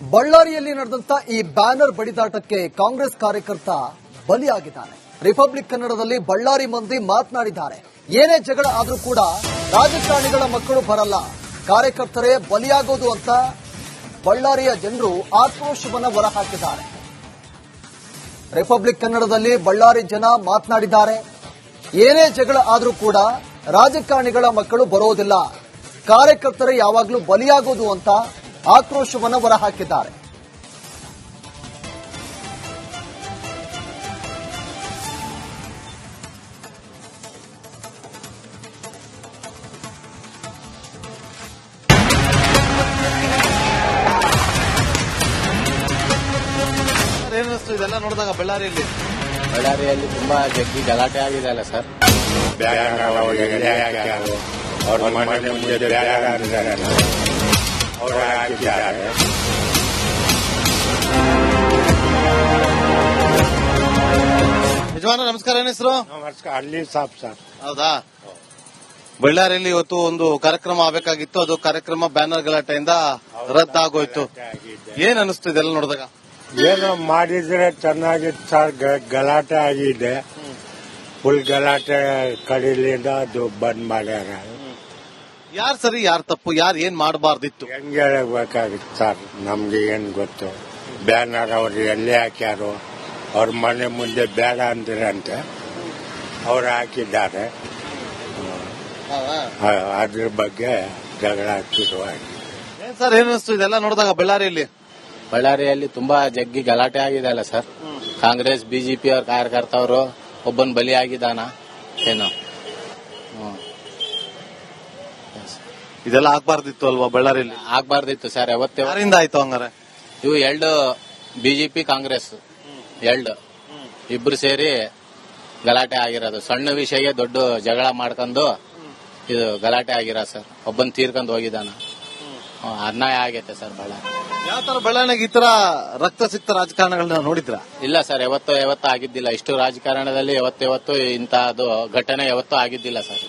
ಬಳ್ಳಾರಿಯಲ್ಲಿ ನಡೆದಂತ ಈ ಬ್ಯಾನರ್ ಬಡಿದಾಟಕ್ಕೆ ಕಾಂಗ್ರೆಸ್ ಕಾರ್ಯಕರ್ತ ಬಲಿಯಾಗಿದ್ದಾನೆ ರಿಪಬ್ಲಿಕ್ ಕನ್ನಡದಲ್ಲಿ ಬಳ್ಳಾರಿ ಮಂದಿ ಮಾತನಾಡಿದ್ದಾರೆ. ಏನೇ ಜಗಳ ಆದರೂ ಕೂಡ ರಾಜಕಾರಣಿಗಳ ಮಕ್ಕಳು ಬರಲ್ಲ. ಕಾರ್ಯಕರ್ತರೇ ಬಲಿಯಾಗೋದು ಅಂತ ಬಳ್ಳಾರಿಯ ಜನರು ಆಕ್ರೋಶವನ್ನ ಹೊರಹಾಕಿದ್ದಾರೆ. ರಿಪಬ್ಲಿಕ್ ಕನ್ನಡದಲ್ಲಿ ಬಳ್ಳಾರಿ ಜನ ಮಾತನಾಡಿದ್ದಾರೆ. ಏನೇ ಜಗಳ ಆದರೂ ಕೂಡ ರಾಜಕಾರಣಿಗಳ ಮಕ್ಕಳು ಬರೋದಿಲ್ಲ. ಕಾರ್ಯಕರ್ತರೇ ಯಾವಾಗಲೂ ಬಲಿಯಾಗೋದು ಅಂತ ಆಕ್ರೋಶವನ್ನ ಹೊರಹಾಕಿದ್ದಾರೆ. ಇದೆಲ್ಲ ನೋಡಿದಾಗ ಬಳ್ಳಾರಿಯಲ್ಲಿ? ಬಳ್ಳಾರಿಯಲ್ಲಿ ತುಂಬಾ ಜಗ್ಗಿ ಗಲಾಟೆ ಆಗಿದೆ ಅಲ್ಲ ಸರ್? ಬ್ಯಾಗ್ ಅವ್ರ ಹಾಕಿದ್ದಾರೆ ಯಜಮಾನ ನಮಸ್ಕಾರ ಏನ್ ಹೆಸರು? ನಮಸ್ಕಾರ ಅಲ್ಲಿ ಸಾಪ್ ಸರ್ ಹೌದಾ? ಬಳ್ಳಾರಿಯಲ್ಲಿ ಇವತ್ತು ಒಂದು ಕಾರ್ಯಕ್ರಮ ಆಗಬೇಕಾಗಿತ್ತು. ಅದು ಕಾರ್ಯಕ್ರಮ ಬ್ಯಾನರ್ ಗಲಾಟೆಯಿಂದ ರದ್ದಾಗೋಯ್ತು. ಏನ್ ಅನಿಸ್ತು ಇದೆಲ್ಲ ನೋಡಿದಾಗ? ಏನೋ ಮಾಡಿದ್ರೆ ಚೆನ್ನಾಗಿ ಸರ್ ಗಲಾಟೆ ಆಗಿದೆ. ಫುಲ್ ಗಲಾಟೆ ಕಡಿಲಿಂದ ಅದು ಬಂದ್ ಮಾಡ್ಯಾರ. ಯಾರ್ ಸರಿ ಯಾರ್ ತಪ್ಪು ಯಾರು ಏನ್ ಮಾಡಬಾರ್ದಿತ್ತು? ಹೆಂಗ್ ಹೇಳಬೇಕಾಗಿತ್ತು ಸರ್ ನಮ್ಗೆ ಏನ್ ಗೊತ್ತು? ಬ್ಯಾನರ್ ಅವ್ರು ಎಲ್ಲಿ ಹಾಕ್ಯಾರು ಅವ್ರ ಮನೆ ಮುಂದೆ ಬೇಡ ಅಂದಿರಂತೆ ಅವ್ರು ಹಾಕಿದ್ದಾರೆ. ಆ- ಅದ್ರ ಬಗ್ಗೆ ಜಗಳ ಶುರುವಾಗಿದೆ. ಏನ್ ಸರ್ ಏನ್ ಅನಿಸ್ತು? ಇದೆಲ್ಲ ನೋಡಿದಾಗ ಬಳ್ಳಾರಿಯಲ್ಲಿ? ಬಳ್ಳಾರಿಯಲ್ಲಿ ತುಂಬಾ ಜಗ್ಗಿ ಗಲಾಟೆ ಆಗಿದೆ ಅಲ್ಲ ಸರ್. ಕಾಂಗ್ರೆಸ್ ಬಿಜೆಪಿ ಅವ್ರ ಕಾರ್ಯಕರ್ತ ಅವರು ಒಬ್ಬನ್ ಬಲಿಯಾಗಿದ್ದಾನ ಏನು. ಹ್ಮ್. ಇದೆಲ್ಲ ಆಗ್ಬಾರ್ದಿತ್ತು ಅಲ್ವಾ ಬಳ್ಳಾರಿಯಲ್ಲಿ ಆಗ್ಬಾರ್ದಿತ್ತು ಸರ್ ಯಾವತ್ತೇ ಯಾರಿಂದ ಆಯ್ತು ಹಂಗಾರೆ? ಇವು ಎರಡು ಬಿಜೆಪಿ ಕಾಂಗ್ರೆಸ್ ಎರಡು. ಇಬ್ರು ಸೇರಿ ಗಲಾಟೆ ಆಗಿರೋದು. ಸಣ್ಣ ವಿಷಯಗೆ ದೊಡ್ಡ ಜಗಳ ಮಾಡ್ಕೊಂಡು ಇದು ಗಲಾಟೆ ಆಗಿರ ಸರ್. ಒಬ್ಬನ್ ತೀರ್ಕೊಂಡು ಹೋಗಿದ್ದಾನ. ಹ್ಮ್, ಅನ್ಯಾಯ ಆಗೈತೆ ಸರ್ ಬಳ್ಳಾರಿ. ಯಾವ ತರ ಬಳ್ಳಾರಿಗೆ ಈ ತರ ರಕ್ತ ಸಿಕ್ತ ರಾಜಕಾರಣಗಳನ್ನ ನೋಡಿದ್ರ? ಇಲ್ಲ ಸರ್ ಯಾವತ್ತೋ ಯಾವತ್ತೂ ಆಗಿದ್ದಿಲ್ಲ. ಇಷ್ಟು ರಾಜಕಾರಣದಲ್ಲಿ ಯಾವತ್ತು ಯಾವತ್ತು ಘಟನೆ ಯಾವತ್ತೂ ಆಗಿದ್ದಿಲ್ಲ ಸರ್.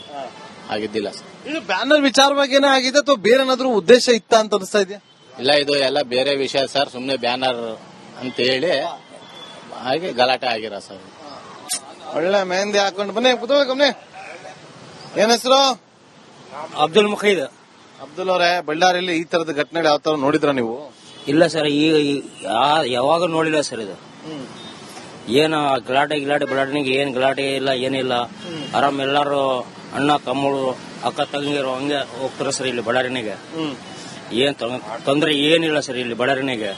ಆಗಿದ್ದಿಲ್ಲ. ಸರ್ ಇದು ಬ್ಯಾನರ್ ವಿಚಾರವಾಗಿನೇ ಆಗಿದೆ ಅಥವಾ ಬೇರೆ ಏನಾದ್ರೂ ಉದ್ದೇಶ ಇತ್ತ ಅಂತ ಅನಿಸ್ತಾ ಇದೆಯಾ? ಇಲ್ಲ ಇದು ಎಲ್ಲ ಬೇರೆ ವಿಷಯ ಸರ್ ಸುಮ್ನೆ ಬ್ಯಾನರ್ ಅಂತ ಹೇಳಿ ಹಾಗೆ ಗಲಾಟೆ ಆಗಿರ ಸರ್. ಒಳ್ಳೆ ಮೆಹಂದಿ ಹಾಕೊಂಡು ಬನ್ನಿ ಕೂತ್ಕೊಳ್ಳಿ ಬನ್ನಿ ಏನ್ ಹೆಸರು? ಅಬ್ದುಲ್ ಮುಖೀದ್. ಅಬ್ದುಲ್ ಅವರೇ ಬಳ್ಳಾರಿಯಲ್ಲಿ ಈ ತರದ ಘಟನೆಗಳು ಯಾವ ತರ ನೋಡಿದ್ರ ನೀವು? ಇಲ್ಲ ಸರ್ ಈಗ ಈ- ಯಾವಾಗ ನೋಡಿಲ್ಲ ಸರ್ ಇದು. ಏನು ಗಲಾಟೆ ಗಿಲಾಟೆ ಬಳ್ಳಾರಿಗೆ ಏನ್ ಗಲಾಟೆ ಇಲ್ಲ ಏನಿಲ್ಲ. ಆರಾಮ್ ಎಲ್ಲಾರು ಅಣ್ಣ ತಮ್ಮಳು ಅಕ್ಕ ತಂಗಿರು ಹಂಗೆ ಹೋಗ್ತಾರೆ ಸರ್ ಇಲ್ಲಿ ಬಳ್ಳಾರಿನಿಗೆ. ಏನ್ ತೊಂದರೆ ಏನಿಲ್ಲ ಸರ್ ಇಲ್ಲಿ ಬಳ್ಳಾರಿನಿಗೆ.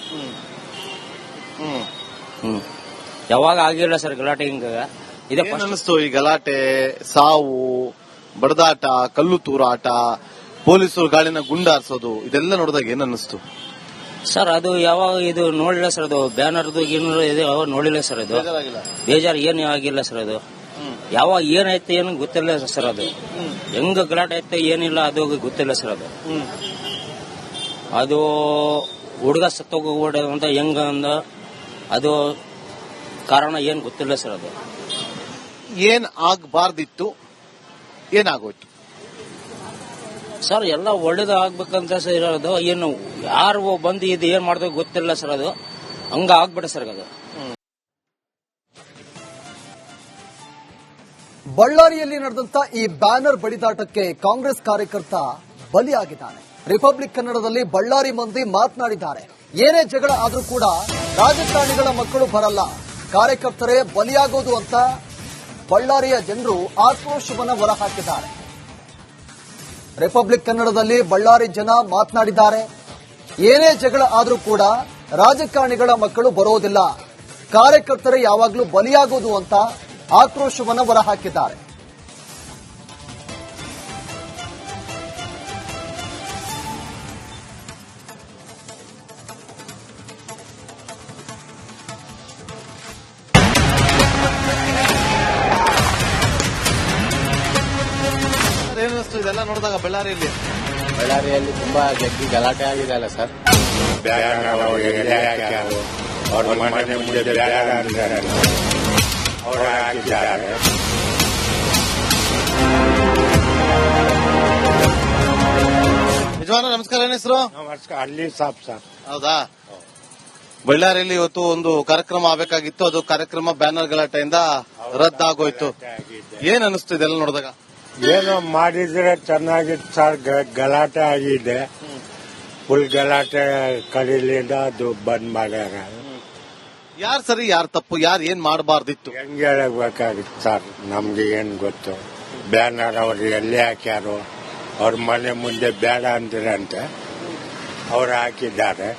ಹ್ಮ್. ಯಾವಾಗ ಆಗಿಲ್ಲ ಸರ್ ಗಲಾಟೆ ಹಿಂಗ. ಇದೇ ಅನಿಸ್ತು ಈ ಗಲಾಟೆ? ಸಾವು ಬಡದಾಟ ಕಲ್ಲು ತೂರಾಟ ಪೊಲೀಸರು ಗಾಳಿನ ಗುಂಡಾರ್ಸೋದು ಇದೆಲ್ಲ ನೋಡಿದಾಗ ಏನ್ ಅನ್ನಿಸ್ತು? ಸರ್ ಅದು ಯಾವಾಗ ಇದು ನೋಡಿಲ್ಲ ಸರ್ ಅದು ಬ್ಯಾನರ್ದು ಏನು ಇದು ಯಾವಾಗ ನೋಡಿಲ್ಲ ಸರ್ ಅದು. ಬೇಜಾರು ಏನು ಆಗಿಲ್ಲ ಸರ್ ಅದು. ಯಾವಾಗ ಏನಾಯ್ತು ಏನು ಗೊತ್ತಿಲ್ಲ ಸರ್ ಅದು. ಹೆಂಗ ಗಲಾಟೆ ಆಯ್ತು ಏನಿಲ್ಲ ಅದು ಗೊತ್ತಿಲ್ಲ ಸರ್ ಅದು. ಅದು ಹುಡುಗ ಸತ್ತೋಗ ಅಂತ ಹೆಂಗ ಅಂದ ಅದು ಕಾರಣ ಏನ್ ಗೊತ್ತಿಲ್ಲ ಸರ್ ಅದು. ಏನ್ ಆಗ್ಬಾರ್ದಿತ್ತು ಏನಾಗೋಯ್ತು? ಸರ್ ಎಲ್ಲ ಒಳ್ಳೇದು ಆಗ್ಬೇಕಂತ ಸರ್ ಇರೋದು ಏನು ಯಾರು ಬಂದು ಇದು ಏನ್ ಮಾಡ್ದೋ ಗೊತ್ತಿಲ್ಲ ಸರ್ ಅದು. ಹಂಗ ಆಗ್ಬಿಡ ಸರ್ ಅದು. ಬಳ್ಳಾರಿಯಲ್ಲಿ ನಡೆದಂತ ಈ ಬ್ಯಾನರ್ ಬಡಿದಾಟಕ್ಕೆ ಕಾಂಗ್ರೆಸ್ ಕಾರ್ಯಕರ್ತ ಬಲಿಯಾಗಿದ್ದಾನೆ. ರಿಪಬ್ಲಿಕ್ ಕನ್ನಡದಲ್ಲಿ ಬಳ್ಳಾರಿ ಮಂದಿ ಮಾತನಾಡಿದ್ದಾರೆ. ಏನೇ ಜಗಳ ಆದರೂ ಕೂಡ ರಾಜಕಾರಣಿಗಳ ಮಕ್ಕಳು ಬರಲ್ಲ. ಕಾರ್ಯಕರ್ತರೇ ಬಲಿಯಾಗೋದು ಅಂತ ಬಳ್ಳಾರಿಯ ಜನರು ಆಕ್ರೋಶವನ್ನ ಹೊರಹಾಕಿದ್ದಾರೆ. ರಿಪಬ್ಲಿಕ್ ಕನ್ನಡದಲ್ಲಿ ಬಳ್ಳಾರಿ ಜನ ಮಾತನಾಡಿದ್ದಾರೆ. ಏನೇ ಜಗಳ ಆದರೂ ಕೂಡ ರಾಜಕಾರಣಿಗಳ ಮಕ್ಕಳು ಬರೋದಿಲ್ಲ. ಕಾರ್ಯಕರ್ತರೇ ಯಾವಾಗಲೂ ಬಲಿಯಾಗೋದು ಅಂತ ಆಕ್ರೋಶವನ್ನ ಹೊರಹಾಕಿದ್ದಾರೆ. ಇದೆಲ್ಲ ನೋಡಿದಾಗ ಬಳ್ಳಾರಿಯಲ್ಲಿ? ಬಳ್ಳಾರಿಯಲ್ಲಿ ತುಂಬಾ ಜಗ್ಗಿ ಗಲಾಟೆ ಆಗಿದೆ ಅಲ್ಲ ಸರ್? ಅವ್ರ ಮುಂದೆ ಯಜಮಾನ ನಮಸ್ಕಾರ ಏನ್ ಹೆಸರು? ನಮಸ್ಕಾರ ಅಲ್ಲಿ ಸಾಪ್ ಸರ್ ಹೌದಾ? ಬಳ್ಳಾರಿಯಲ್ಲಿ ಇವತ್ತು ಒಂದು ಕಾರ್ಯಕ್ರಮ ಆಗಬೇಕಾಗಿತ್ತು. ಅದು ಕಾರ್ಯಕ್ರಮ ಬ್ಯಾನರ್ ಗಲಾಟೆಯಿಂದ ರದ್ದಾಗೋಯ್ತು. ಏನ್ ಅನಿಸ್ತು ಇದೆಲ್ಲ ನೋಡಿದಾಗ? ಏನು ಮಾಡಿದ್ರೆ ಚೆನ್ನಾಗಿತ್ತು ಸರ್ ಗ- ಗಲಾಟೆ ಆಗಿದೆ. ಫುಲ್ ಗಲಾಟೆ ಕಡಿಲಿಂದ ಅದು ಬಂದ್ ಮಾಡ್ಯಾರ. ಯಾರ್ ಸರಿ ಯಾರು ತಪ್ಪು ಯಾರು ಏನ್ ಮಾಡಬಾರ್ದಿತ್ತು? ಹೆಂಗ್ ಹೇಳಬೇಕಾಗಿತ್ತು ಸರ್ ನಮ್ಗೆ ಏನ್ ಗೊತ್ತು? ಬ್ಯಾನರ್ ಅವ್ರು ಎಲ್ಲಿ ಹಾಕ್ಯಾರು ಅವ್ರ ಮನೆ ಮುಂದೆ ಬೇಡ ಅಂದ್ರಂತೆ ಅವ್ರು ಹಾಕಿದ್ದಾರೆ.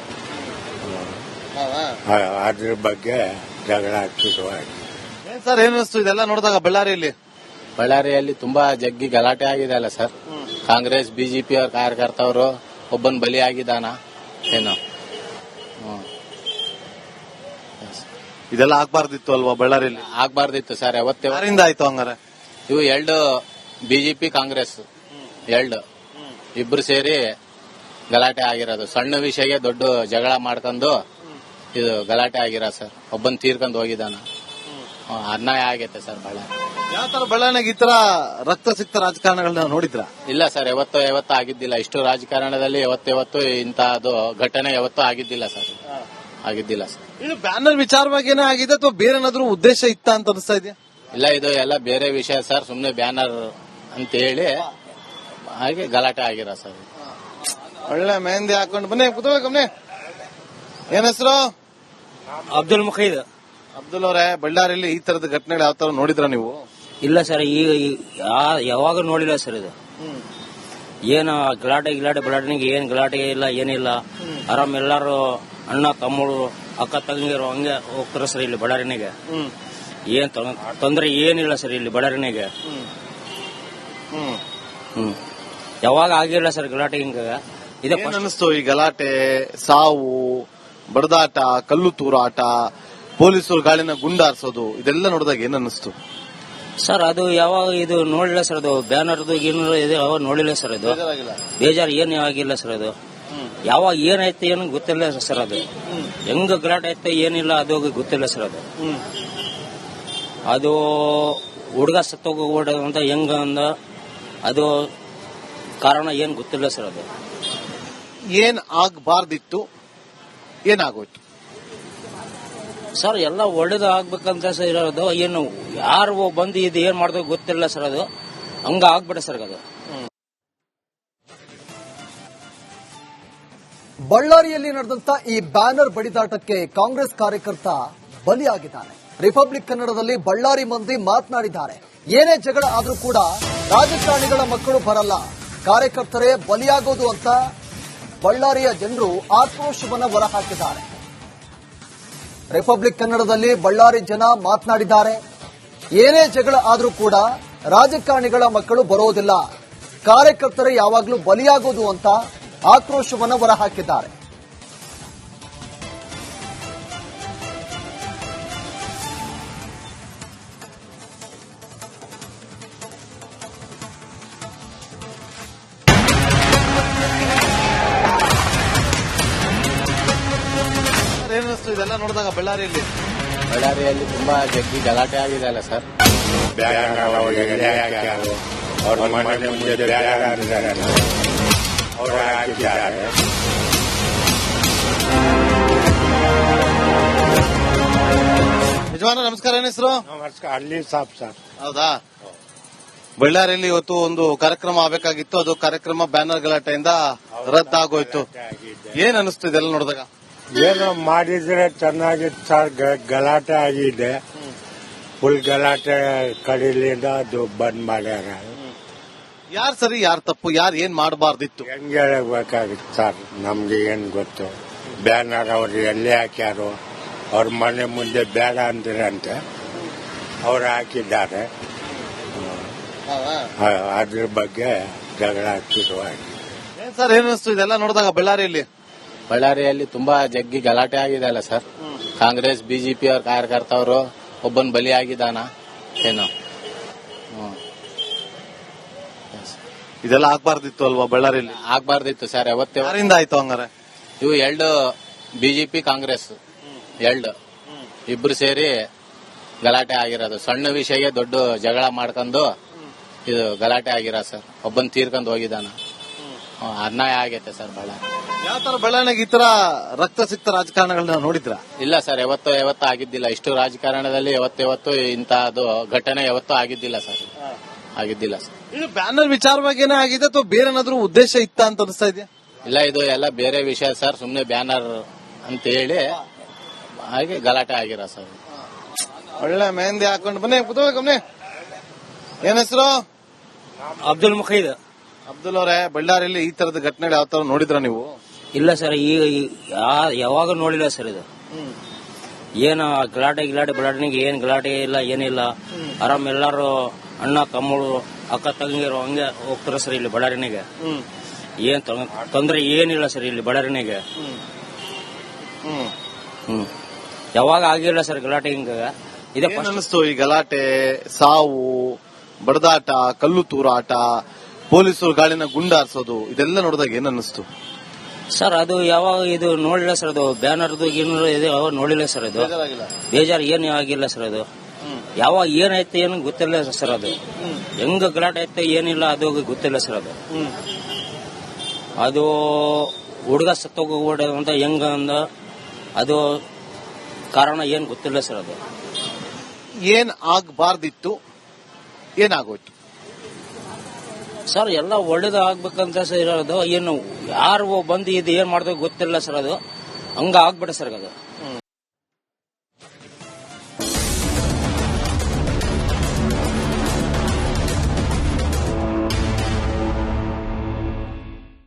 ಅದ್ರ ಬಗ್ಗೆ ಜಗಳ ಹಾಕಿದ್ರು ಏನ್ ಸರ್ ಏನ್ ಅನಿಸ್ತು ಇದೆಲ್ಲ ನೋಡಿದಾಗ ಬಳ್ಳಾರಿಯಲ್ಲಿ? ಬಳ್ಳಾರಿಯಲ್ಲಿ ತುಂಬಾ ಜಗ್ಗಿ ಗಲಾಟೆ ಆಗಿದೆ ಅಲ್ಲ ಸರ್. ಕಾಂಗ್ರೆಸ್ ಬಿಜೆಪಿ ಅವ್ರ ಕಾರ್ಯಕರ್ತವರು ಒಬ್ಬನ್ ಬಲಿ ಆಗಿದ್ದಾನ ಏನು. ಹ್ಮ್. ಇದೆಲ್ಲ ಆಗ್ಬಾರ್ದಿತ್ತು ಅಲ್ವಾ ಬಳ್ಳಾರಿಯಲ್ಲಿ? ಆಗ್ಬಾರ್ದಿತ್ತು ಸರ್ ಯಾವತ್ತೇ ಯಾರಿಂದ ಆಯ್ತು ಹಂಗಾರೆ? ಇವು ಎರಡು ಬಿಜೆಪಿ ಕಾಂಗ್ರೆಸ್ ಎರಡು. ಇಬ್ರು ಸೇರಿ ಗಲಾಟೆ ಆಗಿರೋದು. ಸಣ್ಣ ವಿಷಯ ದೊಡ್ಡ ಜಗಳ ಮಾಡ್ಕೊಂಡು ಇದು ಗಲಾಟೆ ಆಗಿರ ಸರ್. ಒಬ್ಬನ್ ತೀರ್ಕೊಂಡು ಹೋಗಿದಾನ ಅನ್ಯಾಯ ಆಗೈತೆ ಸರ್ ಬಳ್ಳಾರಿ. ಯಾವ ತರ ಬಳ್ಳಾರಿಯಾಗ ಈ ತರ ರಕ್ತ ಸಿಕ್ತ ರಾಜಕಾರಣಗಳನ್ನ ನೋಡಿದ್ರ? ಇಲ್ಲ ಸರ್ ಯಾವತ್ತು ಯಾವತ್ತು ಆಗಿದ್ದಿಲ್ಲ. ಇಷ್ಟು ರಾಜಕಾರಣದಲ್ಲಿ ಯಾವತ್ತು ಇಂತಹದ್ದು ಘಟನೆ ಯಾವತ್ತೂ ಆಗಿದ್ದಿಲ್ಲ ಸರ್. ಆಗಿದ್ದಿಲ್ಲ. ಸರ್ ಇದು ಬ್ಯಾನರ್ ವಿಚಾರವಾಗಿನೇ ಆಗಿದೆ ಅಥವಾ ಬೇರೆ ಏನಾದ್ರು ಉದ್ದೇಶ ಇತ್ತ ಅಂತ ಅನಿಸ್ತಾ ಇದೆಯಾ? ಇಲ್ಲ ಇದು ಎಲ್ಲ ಬೇರೆ ವಿಷಯ ಸರ್ ಸುಮ್ನೆ ಬ್ಯಾನರ್ ಅಂತ ಹೇಳಿ ಹಾಗೆ ಗಲಾಟೆ ಆಗಿರೋ ಸರ್. ಒಳ್ಳೆ ಮೆಹಂದಿ ಹಾಕೊಂಡು ಬನ್ನಿ ಕೂತ್ಕೊಳ್ಳಿ ಬನ್ನಿ. ಏನ್ ಹೆಸರು? ಅಬ್ದುಲ್ ಮುಖೀದ್. ಅಬ್ದುಲ್ ಅವರೇ ಬಳ್ಳಾರಿಯಲ್ಲಿ ಈ ತರದ ಘಟನೆಗಳು ಯಾವ ತರ ನೋಡಿದ್ರ ನೀವು? ಇಲ್ಲ ಸರ್ ಈಗ ಯಾವಾಗ ನೋಡಿಲ್ಲ ಸರ್ ಇದು. ಏನು ಗಲಾಟೆ ಗಿಲಾಟೆ ಬಲಾಟನಿಗೆ ಏನ್ ಗಲಾಟೆ ಇಲ್ಲ ಏನಿಲ್ಲ. ಆರಾಮ್ ಎಲ್ಲಾರು ಅಣ್ಣ ತಮ್ಮಳು ಅಕ್ಕ ತಂಗಿರು ಹಂಗೆ ಹೋಗ್ತಾರೆ ಸರ್ ಇಲ್ಲಿ ಬಳ್ಳಾರಿನಾಗೆ. ಏನ್ ತೊಂದರೆ ಏನಿಲ್ಲ ಸರ್ ಇಲ್ಲಿ ಬಳ್ಳಾರಿನಾಗೆ. ಹ್ಮ್. ಯಾವಾಗ ಆಗಿಲ್ಲ ಸರ್ ಗಲಾಟೆ ಹಿಂಗ. ಇದೇ ಅನಿಸ್ತು ಈ ಗಲಾಟೆ? ಸಾವು ಬಡದಾಟ ಕಲ್ಲು ತೂರಾಟ ಪೊಲೀಸರು ಗಾಳಿನ ಗುಂಡಾರಿಸೋದು ಇದೆಲ್ಲ ನೋಡಿದಾಗ ಏನ್ ಅನಿಸ್ತು? ಸರ್ ಅದು ಯಾವಾಗ ಇದು ನೋಡಿಲ್ಲ ಸರ್ ಅದು ಬ್ಯಾನರ್ದು ಏನು ನೋಡಿಲ್ಲ ಸರ್ ಅದು. ಬೇಜಾರು ಏನು ಆಗಿಲ್ಲ ಸರ್ ಅದು. ಯಾವಾಗ ಏನಾಯ್ತು ಏನು ಗೊತ್ತಿಲ್ಲ ಸರ್ ಅದು. ಹೆಂಗ ಗ್ರಾಟ್ ಆಯ್ತು ಏನಿಲ್ಲ ಅದು ಗೊತ್ತಿಲ್ಲ ಸರ್ ಅದು. ಅದು ಹುಡುಗ ಸತ್ತೋಗ ಅಂತ ಹೆಂಗ ಅಂದ ಅದು ಕಾರಣ ಏನ್ ಗೊತ್ತಿಲ್ಲ ಸರ್ ಅದು. ಏನ್ ಆಗಬಾರ್ದಿತ್ತು ಏನಾಗೋಯ್ತು? ಸರ್ ಎಲ್ಲ ಒಳ್ಳೇದು ಆಗ್ಬೇಕಂತ ಸರ್ ಇರೋದು ಏನು ಯಾರು ಬಂದು ಇದು ಏನ್ ಮಾಡಿದ್ರು ಗೊತ್ತಿಲ್ಲ ಸರ್ ಅದು. ಹಂಗ ಆಗ್ಬಿಡ ಸರ್ ಅದು. ಬಳ್ಳಾರಿಯಲ್ಲಿ ನಡೆದಂತ ಈ ಬ್ಯಾನರ್ ಬಡಿದಾಟಕ್ಕೆ ಕಾಂಗ್ರೆಸ್ ಕಾರ್ಯಕರ್ತ ಬಲಿಯಾಗಿದ್ದಾನೆ ರಿಪಬ್ಲಿಕ್ ಕನ್ನಡದಲ್ಲಿ ಬಳ್ಳಾರಿ ಮಂದಿ ಮಾತನಾಡಿದ್ದಾರೆ. ಏನೇ ಜಗಳ ಆದರೂ ಕೂಡ ರಾಜಕಾರಣಿಗಳ ಮಕ್ಕಳು ಬರಲ್ಲ. ಕಾರ್ಯಕರ್ತರೇ ಬಲಿಯಾಗೋದು ಅಂತ ಬಳ್ಳಾರಿಯ ಜನರು ಆಕ್ರೋಶವನ್ನು ಹೊರಹಾಕಿದ್ದಾರೆ. ರಿಪಬ್ಲಿಕ್ ಕನ್ನಡದಲ್ಲಿ ಬಳ್ಳಾರಿ ಜನ ಮಾತನಾಡಿದ್ದಾರೆ. ಏನೇ ಜಗಳ ಆದರೂ ಕೂಡ ರಾಜಕಾರಣಿಗಳ ಮಕ್ಕಳು ಬರೋದಿಲ್ಲ. ಕಾರ್ಯಕರ್ತರೇ ಯಾವಾಗಲೂ ಬಲಿಯಾಗೋದು ಅಂತ ಆಕ್ರೋಶವನ್ನ ಹೊರಹಾಕಿದ್ದಾರೆ. ಸರ್, ಏನ್ ಅನಿಸ್ತು ಇದೆಲ್ಲ ನೋಡಿದಾಗ ಬಳ್ಳಾರಿಯಲ್ಲಿ? ಬಳ್ಳಾರಿಯಲ್ಲಿ ತುಂಬಾ ಜಗ್ಗಿ ಗಲಾಟೆ ಆಗಿದೆ ಅಲ್ಲ ಸರ್? ಅವ್ರ ಅವ್ರು ಹಾಕಿದ್ದಾರೆ ಯಜಮಾನ ನಮಸ್ಕಾರ ಏನ್ ಹೆಸರು? ನಮಸ್ಕಾರ ಅಲ್ಲಿ ಸಾಪ್ ಸರ್. ಹೌದಾ? ಬಳ್ಳಾರಿಯಲ್ಲಿ ಇವತ್ತು ಒಂದು ಕಾರ್ಯಕ್ರಮ ಆಗಬೇಕಾಗಿತ್ತು. ಅದು ಕಾರ್ಯಕ್ರಮ ಬ್ಯಾನರ್ ಗಲಾಟೆಯಿಂದ ರದ್ದಾಗೋಯ್ತು. ಏನ್ ಅನಿಸ್ತು ಇದೆಲ್ಲ ನೋಡಿದಾಗ? ಏನೋ ಮಾಡಿದ್ರೆ ಚೆನ್ನಾಗಿತ್ತು ಸರ್ ಗ- ಗಲಾಟೆ ಆಗಿದೆ. ಫುಲ್ ಗಲಾಟೆ ಕಡಿಲಿಂದ ಅದು ಬಂದ್ ಮಾಡ್ಯಾರ. ಯಾರ್ ಸರಿ ಯಾರು ತಪ್ಪು ಯಾರು ಏನ್ ಮಾಡಬಾರ್ದಿತ್ತು? ಹೆಂಗ್ ಹೇಳಬೇಕಾಗಿತ್ತು ಸರ್ ನಮ್ಗೆ ಏನ್ ಗೊತ್ತು? ಬ್ಯಾನರ್ ಅವ್ರು ಎಲ್ಲಿ ಹಾಕ್ಯಾರು? ಅವ್ರ ಮನೆ ಮುಂದೆ ಬೇಡ ಅಂತ. ಅವ್ರು ಹಾಕಿದ್ದಾರೆ. ಅದ್ರ ಬಗ್ಗೆ ಜಗಳ ಏನ್ ಸರ್ ಏನ್ ಅನಿಸ್ತು ಇದೆಲ್ಲ ನೋಡಿದಾಗ ಬಳ್ಳಾರಿಯಲ್ಲಿ? ಬಳ್ಳಾರಿಯಲ್ಲಿ ತುಂಬಾ ಜಗ್ಗಿ ಗಲಾಟೆ ಆಗಿದೆ ಅಲ್ಲ ಸರ್. ಕಾಂಗ್ರೆಸ್ ಬಿಜೆಪಿ ಅವ್ರ ಕಾರ್ಯಕರ್ತವರು ಒಬ್ಬನ್ ಬಲಿ ಆಗಿದ್ದಾನ ಏನು? ಇದೆಲ್ಲ ಆಗ್ಬಾರ್ದಿತ್ತು ಅಲ್ವಾ ಬಳ್ಳಾರಿಯಲ್ಲಿ? ಆಗ್ಬಾರ್ದಿತ್ತು ಸರ್ ಯಾವತ್ತೇ ಯಾರಿಂದ ಆಯ್ತು ಹಂಗಾರೆ? ಇವು ಎರಡು ಬಿಜೆಪಿ ಕಾಂಗ್ರೆಸ್. ಎರಡು. ಇಬ್ರು ಸೇರಿ ಗಲಾಟೆ ಆಗಿರೋದು. ಸಣ್ಣ ವಿಷಯ ದೊಡ್ಡ ಜಗಳ ಮಾಡ್ಕೊಂಡು ಇದು ಗಲಾಟೆ ಆಗಿರೋ ಸರ್. ಒಬ್ಬನ್ ತೀರ್ಕೊಂಡು ಹೋಗಿದಾನ ಹ್ಮ್, ಅನ್ಯಾಯ ಆಗೈತೆ ಸರ್ ಬಳ್ಳಾರಿ. ಯಾವ ತರ ಬೆಳವಣಿಗೆ ಈ ತರ ರಕ್ತ ಸಿಕ್ತ ರಾಜಕಾರಣಗಳನ್ನ ನೋಡಿದ್ರ? ಇಲ್ಲ ಸರ್ ಯಾವತ್ತೂ ಯಾವತ್ತೂ ಆಗಿದ್ದಿಲ್ಲ. ಇಷ್ಟು ರಾಜಕಾರಣದಲ್ಲಿ ಯಾವತ್ತು ಇಂತಹ ಘಟನೆ ಯಾವತ್ತೂ ಆಗಿದ್ದಿಲ್ಲ ಸರ್. ಆಗಿದ್ದಿಲ್ಲ ಸರ್. ಇದು ಬ್ಯಾನರ್ ವಿಚಾರವಾಗಿ ಏನೇ ಆಗಿದೆ ಅಥವಾ ಬೇರೆ ಏನಾದ್ರೂ ಉದ್ದೇಶ ಇತ್ತ ಅಂತ ಅನಿಸ್ತಾ ಇದೆಯಾ? ಇಲ್ಲ ಇದು ಎಲ್ಲ ಬೇರೆ ವಿಷಯ ಸರ್. ಸುಮ್ನೆ ಬ್ಯಾನರ್ ಅಂತ ಹೇಳಿ ಹಾಗೆ ಗಲಾಟೆ ಆಗಿರ ಸರ್. ಒಳ್ಳೆ ಮೆಹಂದಿ ಹಾಕೊಂಡು ಬನ್ನಿ ಕೂತ್ಕೊಳ್ಳಿ ಬನ್ನಿ ಏನ್ ಹೆಸರು? ಅಬ್ದುಲ್ ಮುಖೈದ್ ಅಬ್ದುಲ್ ಅವರೇ ಬಳ್ಳಾರಿಯಲ್ಲಿ ಈ ತರದ ಘಟನೆಗಳು ಯಾವ ತರ ನೋಡಿದ್ರ ನೀವು? ಇಲ್ಲ ಸರ್ ಈಗ ಈ- ಯಾವಾಗ ನೋಡಿಲ್ಲ ಸರ್ ಇದು. ಏನು ಆ ಗಲಾಟೆ ಗಿಲಾಟೆ ಬಲಾಟನಿಗೆ ಏನ್ ಗಲಾಟೆ ಇಲ್ಲ ಏನಿಲ್ಲ. ಆರಾಮ್ ಎಲ್ಲಾರು ಅಣ್ಣ ತಮ್ಮಳು ಅಕ್ಕ ತಂಗಿರು ಹಂಗೆ ಹೋಗ್ತಾರೆ ಸರ್ ಇಲ್ಲಿ ಬಳ್ಳಾರಿನಿಗೆ. ಏನ್ ತೊಂದರೆ ಏನಿಲ್ಲ ಸರ್ ಇಲ್ಲಿ ಬಳ್ಳಾರಿನಿಗೆ. ಹ್ಮ್. ಯಾವಾಗ ಆಗಿಲ್ಲ ಸರ್ ಗಲಾಟೆ ಹಿಂಗ? ಇದೇ ಅನಿಸ್ತು ಈ ಗಲಾಟೆ? ಸಾವು ಬಡದಾಟ ಕಲ್ಲು ತೂರಾಟ ಪೊಲೀಸರು ಗಾಳಿನ ಗುಂಡಾರಿಸೋದು ಇದೆಲ್ಲ ನೋಡಿದಾಗ ಏನ್ ಅನ್ನಿಸ್ತು ಸರ್ ಅದು ಯಾವಾಗ ಇದು ನೋಡಿಲ್ಲ ಸರ್ ಅದು ಬ್ಯಾನರ್ದು ಏನು ಇದೆ ಯಾವಾಗ ನೋಡಿಲ್ಲ ಸರ್ ಅದು. ಬೇಜಾರು ಏನು ಆಗಿಲ್ಲ ಸರ್ ಅದು. ಯಾವಾಗ ಏನಾಯ್ತು ಏನು ಗೊತ್ತಿಲ್ಲ ಸರ್ ಅದು. ಹೆಂಗ ಗಲಾಟೆ ಆಯ್ತು ಏನಿಲ್ಲ ಅದು ಗೊತ್ತಿಲ್ಲ ಸರ್ ಅದು. ಅದು ಹುಡುಗ ಸತ್ತೋಗಿ ಅಂತ ಹೆಂಗ ಅಂದ ಅದು ಕಾರಣ ಏನ್ ಗೊತ್ತಿಲ್ಲ ಸರ್ ಅದು. ಏನ್ ಆಗ್ಬಾರ್ದಿತ್ತು ಏನಾಗೋಯ್ತು? ಸರ್ ಎಲ್ಲ ಒಳ್ಳೇದು ಆಗ್ಬೇಕಂತ ಸರ್ ಇರೋದು ಏನು ಯಾರು ಬಂದು ಇದು ಏನ್ ಮಾಡ್ಬೇಕು ಗೊತ್ತಿಲ್ಲ ಸರ್ ಅದು. ಹಂಗ ಆಗ್ಬಿಡ ಸರ್ ಅದು.